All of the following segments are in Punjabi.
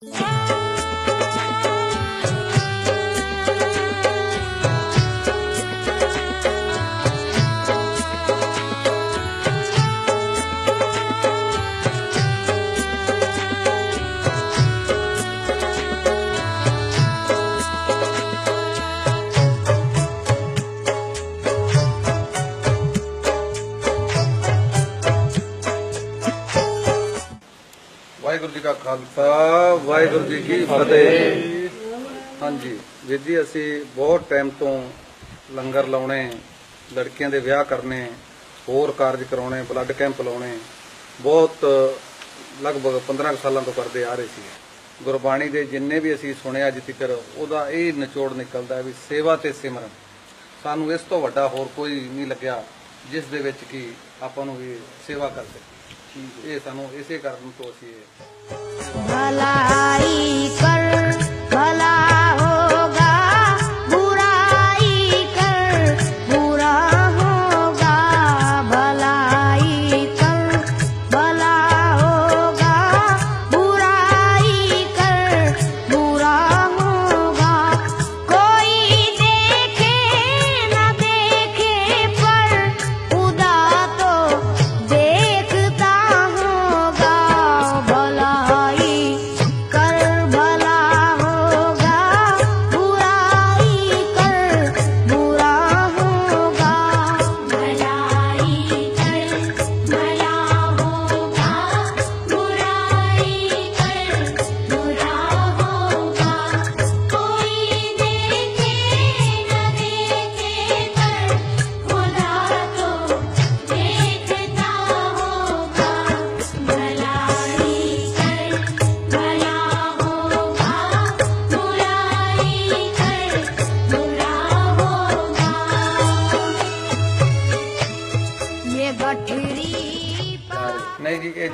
Oh. ਵਾਹਿਗੁਰੂ ਜੀ ਕਾ ਖਾਲਸਾ, ਵਾਹਿਗੁਰੂ ਜੀ ਕੀ ਫਤਿਹ। ਹਾਂਜੀ, ਵੀਰ ਜੀ, ਅਸੀਂ ਬਹੁਤ ਟਾਈਮ ਤੋਂ ਲੰਗਰ ਲਾਉਣੇ, ਲੜਕੀਆਂ ਦੇ ਵਿਆਹ ਕਰਨੇ, ਹੋਰ ਕਾਰਜ ਕਰਾਉਣੇ, ਬਲੱਡ ਕੈਂਪ ਲਾਉਣੇ, ਬਹੁਤ ਲਗਭਗ 15 ਕੁ ਸਾਲਾਂ ਤੋਂ ਕਰਦੇ ਆ ਰਹੇ ਸੀ ਗੁਰਬਾਣੀ ਦੇ ਜਿੰਨੇ ਵੀ ਅਸੀਂ ਸੁਣਿਆ ਅੱਜ ਤੱਕ ਉਹਦਾ ਇਹ ਨਿਚੋੜ ਨਿਕਲਦਾ ਵੀ ਸੇਵਾ ਤੇ ਸਿਮਰਨ। ਸਾਨੂੰ ਇਸ ਤੋਂ ਵੱਡਾ ਹੋਰ ਕੋਈ ਨਹੀਂ ਲੱਗਿਆ, ਜਿਸ ਦੇ ਵਿੱਚ ਕਿ ਆਪਾਂ ਨੂੰ ਵੀ ਸੇਵਾ ਕਰ ਸਕੀਏ। ਇਹ ਸਾਨੂੰ ਇਸੇ ਕਾਰਨ ਤੋਂ ਅਸੀਂ ਇਹ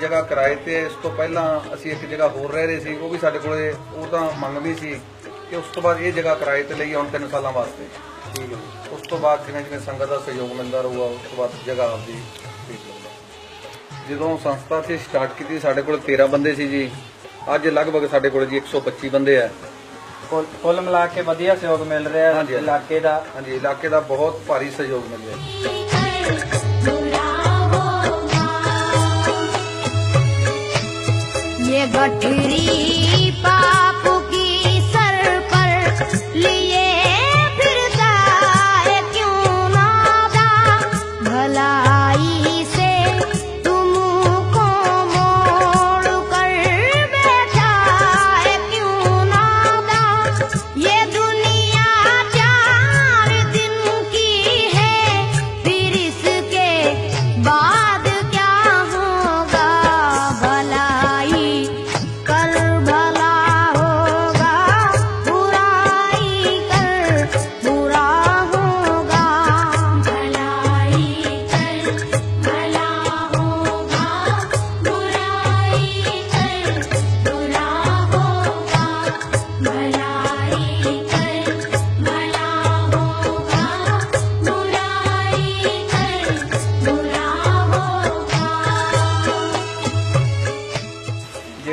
ਜਗ੍ਹਾ ਕਿਰਾਏ ਤੇ। ਇਸ ਤੋਂ ਪਹਿਲਾਂ ਅਸੀਂ ਇੱਕ ਜਗ੍ਹਾ ਹੋਰ ਰਹਿ ਰਹੇ ਸੀ ਉਹ ਵੀ ਸਾਡੇ ਕੋਲੇ ਉਹ ਤਾਂ ਮੰਗਦੀ ਸੀ ਕਿ ਉਸ ਤੋਂ ਬਾਅਦ ਇਹ ਜਗ੍ਹਾ ਕਿਰਾਏ ਤੇ ਲਈ ਹੁਣ 3 ਸਾਲਾਂ ਵਾਸਤੇ। ਠੀਕ ਹੈ। ਉਸ ਤੋਂ ਬਾਅਦ ਜਿਵੇਂ ਜਿਵੇਂ ਸੰਗਤ ਦਾ ਸਹਿਯੋਗ ਮਿਲਦਾ ਰਹੂਗਾ ਉਸ ਤੋਂ ਬਾਅਦ ਜਗ੍ਹਾ ਆਪਦੀ ਜਦੋਂ। ਸੰਸਥਾ ਸੀ ਸਟਾਰਟ ਕੀਤੀ ਸਾਡੇ ਕੋਲ 13 ਬੰਦੇ ਸੀ ਜੀ। ਅੱਜ ਲਗਭਗ ਸਾਡੇ ਕੋਲ ਜੀ 125 ਬੰਦੇ ਆ। ਕੁੱਲ ਮਿਲਾ ਕੇ ਵਧੀਆ ਸਹਿਯੋਗ ਮਿਲ ਰਿਹਾ। ਇਲਾਕੇ ਦਾ। ਹਾਂਜੀ ਇਲਾਕੇ ਦਾ ਬਹੁਤ ਭਾਰੀ ਸਹਿਯੋਗ ਮਿਲ ਰਿਹਾ। गठरी पाप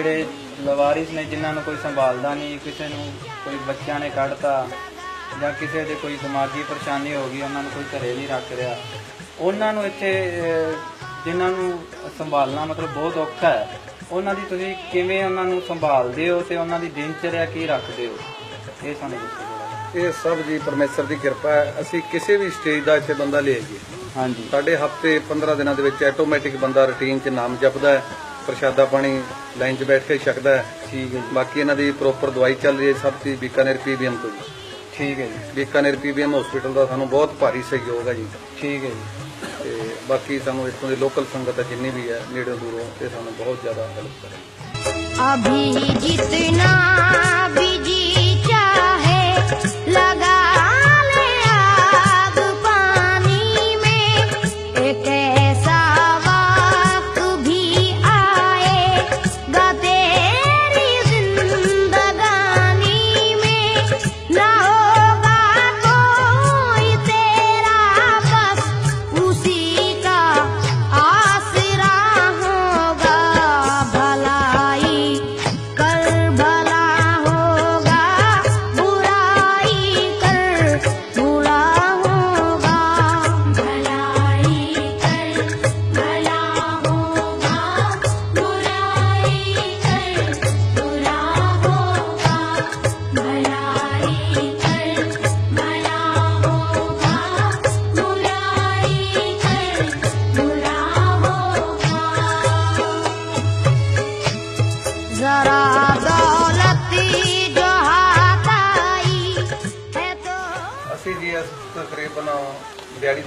ਜਿਹੜੇ ਲਵਾਰਿਸ ਨੇ ਜਿਨ੍ਹਾਂ ਨੂੰ ਕੋਈ ਸੰਭਾਲਦਾ ਨਹੀਂ ਕਿਸੇ ਨੂੰ ਕੋਈ ਬੱਚਿਆਂ ਨੇ ਕੱਢਤਾ ਜਾਂ ਕਿਸੇ ਦੇ ਕੋਈ ਦਿਮਾਗੀ ਪਰੇਸ਼ਾਨੀ ਹੋ ਗਈ ਉਹਨਾਂ ਨੂੰ ਕੋਈ ਘਰੇ ਨਹੀਂ ਰੱਖ ਰਿਹਾ। ਉਹਨਾਂ ਨੂੰ ਇੱਥੇ ਜਿਨ੍ਹਾਂ ਨੂੰ ਸੰਭਾਲਣਾ ਮਤਲਬ ਬਹੁਤ ਔਖਾ ਹੈ ਉਹਨਾਂ ਦੀ ਤੁਸੀਂ ਕਿਵੇਂ ਉਹਨਾਂ ਨੂੰ ਸੰਭਾਲਦੇ ਹੋ ਤੇ ਉਹਨਾਂ ਦੀ ਦਿਨਚਰਿਆ ਕੀ ਰੱਖਦੇ ਹੋ? ਇਹ ਸਾਨੂੰ ਦੱਸੋ। ਇਹ ਸਭ ਜੀ ਪਰਮੇਸ਼ਰ ਦੀ ਕਿਰਪਾ ਹੈ। ਅਸੀਂ ਕਿਸੇ ਵੀ ਸਟੇਜ ਦਾ ਇੱਥੇ ਬੰਦਾ ਲੈ ਆਈਏ ਹਾਂਜੀ। ਸਾਡੇ ਹਫ਼ਤੇ 15 ਦਿਨਾਂ ਦੇ ਵਿੱਚ ਆਟੋਮੈਟਿਕ ਬੰਦਾ ਰੁਟੀਨ 'ਚ ਨਾਮ ਜਪਦਾ ਹੈ। ਪ੍ਰਸ਼ਾਦਾ ਪਾਣੀ ਲਾਈਨ 'ਚ ਬੈਠ ਕੇ ਛਕਦਾ ਹੈ। ਠੀਕ ਹੈ ਜੀ। ਬਾਕੀ ਇਹਨਾਂ ਦੀ ਪ੍ਰੋਪਰ ਦਵਾਈ ਚੱਲ ਰਹੀ ਹੈ ਸਭ ਦੀ ਬੀਕਾਨੇਰ ਪੀਬੀਐਮ ਤੋਂ ਜੀ। ਠੀਕ ਹੈ ਜੀ। ਬੀਕਾਨੇਰ ਪੀਬੀਐਮ ਹਸਪੀਟਲ ਦਾ ਸਾਨੂੰ ਬਹੁਤ ਭਾਰੀ ਸਹਿਯੋਗ ਹੈ ਜੀ। ਠੀਕ ਹੈ ਜੀ। ਤੇ ਬਾਕੀ ਸਾਨੂੰ ਇੱਥੋਂ ਦੀ ਲੋਕਲ ਸੰਗਤ ਹੈ ਜਿੰਨੀ ਵੀ ਹੈ ਨੇੜੇ ਦੂਰੋਂ ਤੇ ਸਾਨੂੰ ਬਹੁਤ ਜ਼ਿਆਦਾ ਹੈਲਪ ਕਰ। ਰਹੀ ਹੈ अभी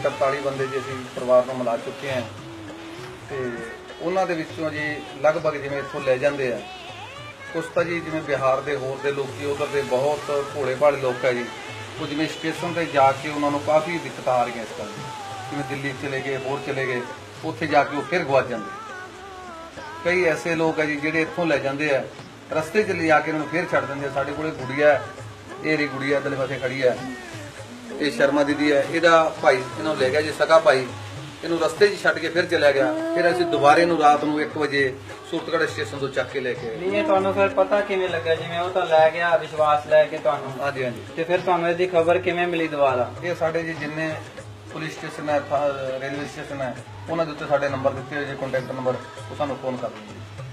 43 ਬੰਦੇ ਜੀ ਅਸੀਂ ਪਰਿਵਾਰ ਨੂੰ ਮਿਲਾ ਚੁੱਕੇ ਹਾਂ। ਤੇ ਉਹਨਾਂ ਦੇ ਵਿੱਚੋਂ ਜੀ ਲਗਭਗ ਜਿਵੇਂ ਇੱਥੋਂ ਲੈ ਜਾਂਦੇ ਆ। ਕੁਛ ਤਾਂ ਜੀ ਜਿਵੇਂ ਬਿਹਾਰ ਦੇ ਹੋਰ ਦੇ ਲੋਕੀ ਉਧਰ ਦੇ ਬਹੁਤ ਭੋਲੇ ਭਾਲੇ ਲੋਕ ਹੈ ਜੀ। ਉਹ ਜਿਵੇਂ ਸਟੇਸ਼ਨ ਤੇ ਜਾ ਕੇ ਉਹਨਾਂ ਨੂੰ ਕਾਫੀ ਦਿੱਕਤਾਂ ਆ ਰਹੀਆਂ ਇਸ ਗੱਲ ਦੀ ਜਿਵੇਂ ਦਿੱਲੀ ਚਲੇ ਗਏ ਹੋਰ ਚਲੇ ਗਏ ਉੱਥੇ ਜਾ ਕੇ ਉਹ ਫਿਰ ਗਵਾਚ ਜਾਂਦੇ। ਕਈ ਐਸੇ ਲੋਕ ਹੈ ਜੀ ਜਿਹੜੇ ਇੱਥੋਂ ਲੈ ਜਾਂਦੇ ਆ। ਰਸਤੇ 'ਚ ਲਿਜਾ ਕੇ ਉਹਨਾਂ ਨੂੰ ਫਿਰ ਛੱਡ ਦਿੰਦੇ ਆ। ਸਾਡੇ ਕੋਲੇ ਗੁੜੀਆ ਹੈ, ਗੁੜੀਆ ਇਧਰਲੇ ਪਾਸੇ ਖੜੀ ਹੈ ਇਹ ਸ਼ਰਮਾ ਦੀਦੀ ਹੈ ਇਹਦਾ ਭਾਈ ਇਹਨੂੰ ਲੈ ਗਿਆ ਜੀ ਸਗਾ ਭਾਈ। ਇਹਨੂੰ ਰਸਤੇ 'ਚ ਛੱਡ ਕੇ ਫਿਰ ਚਲਿਆ ਗਿਆ। ਫਿਰ ਅਸੀਂ ਦੁਬਾਰੇ ਨੂੰ ਰਾਤ ਨੂੰ 1 ਵਜੇ ਸੂਰਤਗੜ੍ਹ ਸਟੇਸ਼ਨ ਤੋਂ ਚੱਕ ਕੇ ਲੈ ਕੇ ਆਏ। ਨਹੀਂ ਇਹ ਤੁਹਾਨੂੰ ਫਿਰ ਪਤਾ ਕਿਵੇਂ ਲੱਗਾ ਜਿਵੇਂ ਉਹ ਤਾਂ ਲੈ ਗਿਆ ਵਿਸ਼ਵਾਸ ਲੈ ਕੇ ਤੁਹਾਨੂੰ। ਹਾਂਜੀ ਹਾਂਜੀ। ਤੇ ਫਿਰ ਤੁਹਾਨੂੰ ਇਹਦੀ ਖਬਰ ਕਿਵੇਂ ਮਿਲੀ ਦੁਬਾਰਾ? ਇਹ ਸਾਡੇ ਜੀ ਜਿੰਨੇ ਪੁਲਿਸ ਸਟੇਸ਼ਨ ਹੈ ਥਾ- ਰੇਲਵੇ ਸਟੇਸ਼ਨ ਹੈ ਉਹਨਾਂ ਦੇ ਉੱਤੇ ਸਾਡੇ ਨੰਬਰ ਦਿੱਤੇ ਹੋਏ ਜੀ ਕੰਟੈਕਟ ਨੰਬਰ ਉਹ ਸਾਨੂੰ ਫੋਨ ਕਰ ਦਿੰਦੇ ਜੀ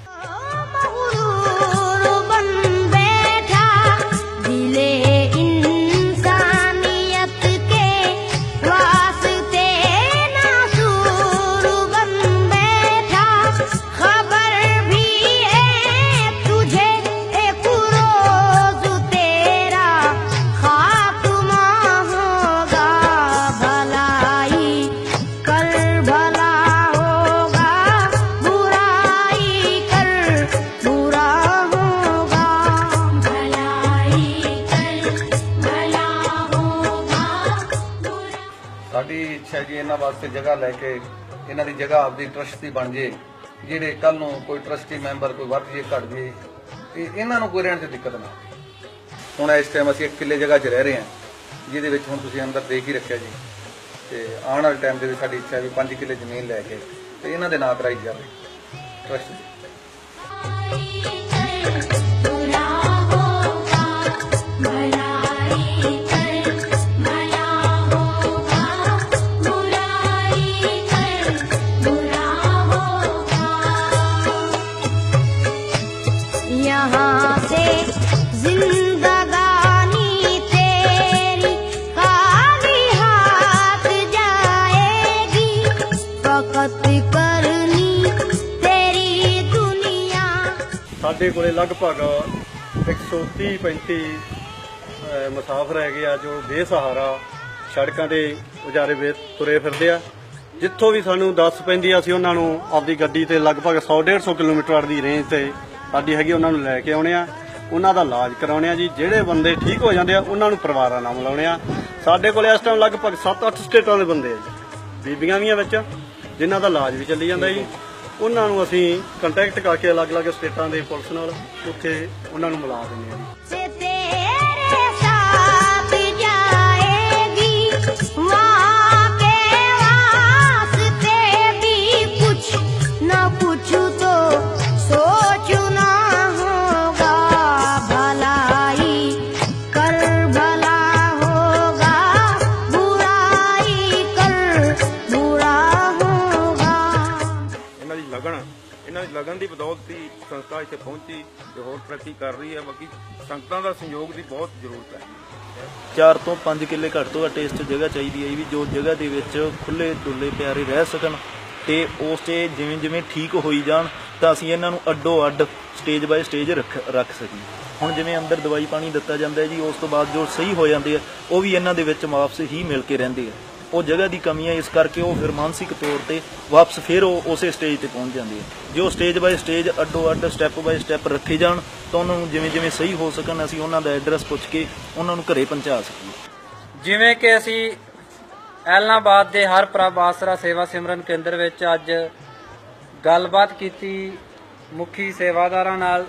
ਸਾਡੀ ਇੱਛਾ ਜੀ ਇਹਨਾਂ ਵਾਸਤੇ ਜਗ੍ਹਾ ਲੈ ਕੇ ਇਹਨਾਂ ਦੀ ਜਗ੍ਹਾ ਆਪਦੀ ਟਰਸਟ ਦੀ ਬਣ ਜੇ, ਜਿਹੜੇ ਕੱਲ ਨੂੰ ਕੋਈ ਟਰਸਟੀ ਮੈਂਬਰ ਕੋਈ ਵੱਧ ਜੇ, ਘਟ ਜੇ ਤੇ ਇਹਨਾਂ ਨੂੰ ਕੋਈ ਰਹਿਣ ਦੀ ਦਿੱਕਤ ਨਾ ਹੁਣ ਇਸ ਟਾਈਮ ਅਸੀਂ ਇੱਕ ਕਿੱਲੇ ਜਗ੍ਹਾ 'ਚ ਰਹਿ ਰਹੇ ਹਾਂ, ਜਿਹਦੇ ਵਿੱਚ ਹੁਣ ਤੁਸੀਂ ਅੰਦਰ ਦੇਖ ਹੀ ਰੱਖਿਆ ਜੀ। ਤੇ ਆਉਣ ਵਾਲੇ ਟਾਈਮ ਦੇ ਵਿੱਚ ਸਾਡੀ ਇੱਛਾ ਹੈ ਵੀ 5 ਕਿੱਲੇ ਜ਼ਮੀਨ ਲੈ ਕੇ ਤੇ ਇਹਨਾਂ ਦੇ ਨਾਂ ਕਰਾਈ ਜਾਵੇ। ਟਰਸਟ ਦੀ ਸਾਡੇ ਕੋਲੇ ਲਗਭਗ 130 35 ਅਹ, ਮੁਸਾਫਰ ਹੈਗੇ ਆ ਜੋ ਬੇਸਹਾਰਾ ਸੜਕਾਂ ਦੇ ਉਜਾਰੇ ਵੇ ਤੁਰੇ ਫਿਰਦੇ ਆ। ਜਿੱਥੋਂ ਵੀ ਸਾਨੂੰ ਦੱਸ ਪੈਂਦੀ ਆ ਅਸੀਂ ਉਹਨਾਂ ਨੂੰ ਆਪਦੀ ਗੱਡੀ ਤੇ ਲਗਭਗ 100 150 ਕਿਲੋਮੀਟਰ ਦੀ ਰੇਂਜ ਤੇ ਸਾਡੀ ਹੈਗੀ ਉਹਨਾਂ ਨੂੰ ਲੈ ਕੇ ਆਉਣੇ ਆ। ਉਹਨਾਂ ਦਾ ਇਲਾਜ ਕਰਾਉਣੇ ਆ ਜੀ। ਜਿਹੜੇ ਬੰਦੇ ਠੀਕ ਹੋ ਜਾਂਦੇ ਆ, ਉਹਨਾਂ ਨੂੰ ਪਰਿਵਾਰਾਂ ਨਾਲ ਮਿਲਾਉਣੇ ਆ। ਸਾਡੇ ਕੋਲ ਇਸ ਟਾਈਮ ਲਗਭਗ 7-8 ਸਟੇਟਾਂ ਦੇ ਬੰਦੇ ਆ ਜੀ। ਬੀਬੀਆਂ ਵੀ ਆ ਵਿੱਚ, ਜਿਨ੍ਹਾਂ ਦਾ ਇਲਾਜ ਵੀ ਚੱਲੀ ਜਾਂਦਾ ਜੀ। ਉਹਨਾਂ ਨੂੰ ਅਸੀਂ ਕੰਟੈਕਟ ਕਰਕੇ ਅਲੱਗ-ਅਲੱਗ ਸਟੇਟਾਂ ਦੇ ਪੁਲਿਸ ਨਾਲ ਉੱਥੇ ਉਹਨਾਂ ਨੂੰ ਮਿਲਾ ਦਿੰਦੇ ਹਾਂ ਜੀ। ਹੀ ਇੱਥੇ ਪਹੁੰਚੀ ਤੇ ਹੋਰ ਤਰੱਕੀ ਕਰ ਰਹੀ ਹੈ। ਬਾਕੀ ਸੰਗਤਾਂ ਦਾ ਸਹਿਯੋਗ ਦੀ ਬਹੁਤ ਜ਼ਰੂਰਤ ਹੈ। 4 ਤੋਂ 5 ਕਿੱਲੇ ਘੱਟ ਤੋਂ ਘੱਟ ਇਸ 'ਚ ਜਗ੍ਹਾ ਚਾਹੀਦੀ ਹੈ ਵੀ ਜੋ ਜਗ੍ਹਾ ਦੇ ਵਿੱਚ ਖੁੱਲੇ ਡੁੱਲੇ ਪਿਆਰੇ ਰਹਿ ਸਕਣ ਤੇ ਉਸ 'ਤੇ ਜਿਵੇਂ ਜਿਵੇਂ ਠੀਕ ਹੋਈ ਜਾਣ ਤਾਂ ਅਸੀਂ ਇਹਨਾਂ ਨੂੰ ਅੱਡੋ ਅੱਡ ਸਟੇਜ ਬਾਏ ਸਟੇਜ ਰੱਖ ਰੱਖ ਸਕੀਏ। ਹੁਣ ਜਿਵੇਂ ਅੰਦਰ ਦਵਾਈ ਪਾਣੀ ਦਿੱਤਾ ਜਾਂਦਾ ਹੈ ਜੀ, ਉਸ ਤੋਂ ਬਾਅਦ ਜੋ ਸਹੀ ਹੋ ਜਾਂਦੇ ਆ, ਉਹ ਵੀ ਇਹਨਾਂ ਦੇ ਵਿੱਚ ਵਾਪਸ ਹੀ ਮਿਲ ਕੇ ਰਹਿੰਦੇ ਆ। ਉਹ ਜਗ੍ਹਾ ਦੀ ਕਮੀ ਹੈ, ਇਸ ਕਰਕੇ ਉਹ ਫਿਰ ਮਾਨਸਿਕ ਤੌਰ ਤੇ ਵਾਪਸ ਫਿਰ ਉਹ ਉਸੇ ਸਟੇਜ ਤੇ ਪਹੁੰਚ ਜਾਂਦੇ ਆ ਉਹ ਸਟੇਜ ਬਾਏ ਸਟੇਜ ਅੱਡੋ ਅੱਡ ਸਟੈਪ ਬਾਏ ਸਟੈਪ ਰੱਖੇ ਜਾਣ, ਤਾਂ ਉਹਨਾਂ ਨੂੰ ਜਿਵੇਂ ਜਿਵੇਂ ਸਹੀ ਹੋ ਸਕਣ, ਅਸੀਂ ਉਹਨਾਂ ਦਾ ਐਡਰੈਸ ਪੁੱਛ ਕੇ ਉਹਨਾਂ ਨੂੰ ਘਰੇ ਪਹੁੰਚਾ ਸਕੀਏ। ਜਿਵੇਂ ਕਿ ਅਸੀਂ ਐਲਨਾਬਾਦ ਦੇ ਹਰ ਪ੍ਰਭਾਸਰਾ ਸੇਵਾ ਸਿਮਰਨ ਕੇਂਦਰ ਵਿੱਚ ਅੱਜ ਗੱਲਬਾਤ ਕੀਤੀ ਮੁਖੀ ਸੇਵਾਦਾਰਾਂ ਨਾਲ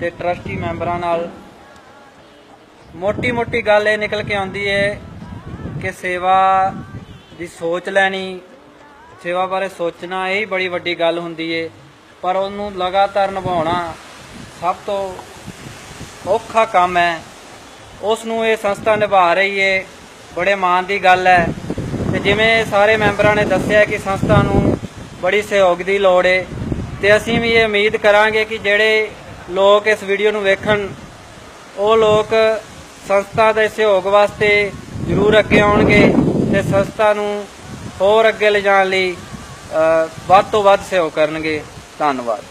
ਤੇ ਟਰਸਟੀ ਮੈਂਬਰਾਂ ਨਾਲ। ਮੋਟੀ-ਮੋਟੀ ਗੱਲ ਇਹ ਨਿਕਲ ਕੇ ਆਉਂਦੀ ਹੈ ਕਿ ਸੇਵਾ ਦੀ ਸੋਚ ਲੈਣੀ, ਸੇਵਾ ਬਾਰੇ ਸੋਚਣਾ, ਇਹ ਹੀ ਬੜੀ ਵੱਡੀ ਗੱਲ ਹੁੰਦੀ ਏ। ਪਰ ਉਹਨੂੰ ਲਗਾਤਾਰ ਨਿਭਾਉਣਾ ਸਭ ਤੋਂ ਔਖਾ ਕੰਮ ਹੈ। ਉਸ ਨੂੰ ਇਹ ਸੰਸਥਾ ਨਿਭਾ ਰਹੀ ਏ, ਬੜੇ ਮਾਣ ਦੀ ਗੱਲ ਹੈ। ਤੇ ਜਿਵੇਂ ਸਾਰੇ ਮੈਂਬਰਾਂ ਨੇ ਦੱਸਿਆ ਕਿ ਸੰਸਥਾ ਨੂੰ ਬੜੀ ਸਹਿਯੋਗ ਦੀ ਲੋੜ ਏ, ਤੇ ਅਸੀਂ ਵੀ ਇਹ ਉਮੀਦ ਕਰਾਂਗੇ ਕਿ ਜਿਹੜੇ ਲੋਕ ਇਸ ਵੀਡੀਓ ਨੂੰ ਵੇਖਣ, ਉਹ ਲੋਕ ਸੰਸਥਾ ਦੇ ਸਹਿਯੋਗ ਵਾਸਤੇ ਜ਼ਰੂਰ ਅੱਗੇ ਆਉਣਗੇ। ਤੇ ਸੰਸਥਾ ਨੂੰ ਹੋਰ ਅੱਗੇ ਲਿਜਾਣ ਲਈ ਵੱਧ ਤੋਂ ਵੱਧ ਸਹਿਯੋਗ ਕਰਨਗੇ। ਧੰਨਵਾਦ।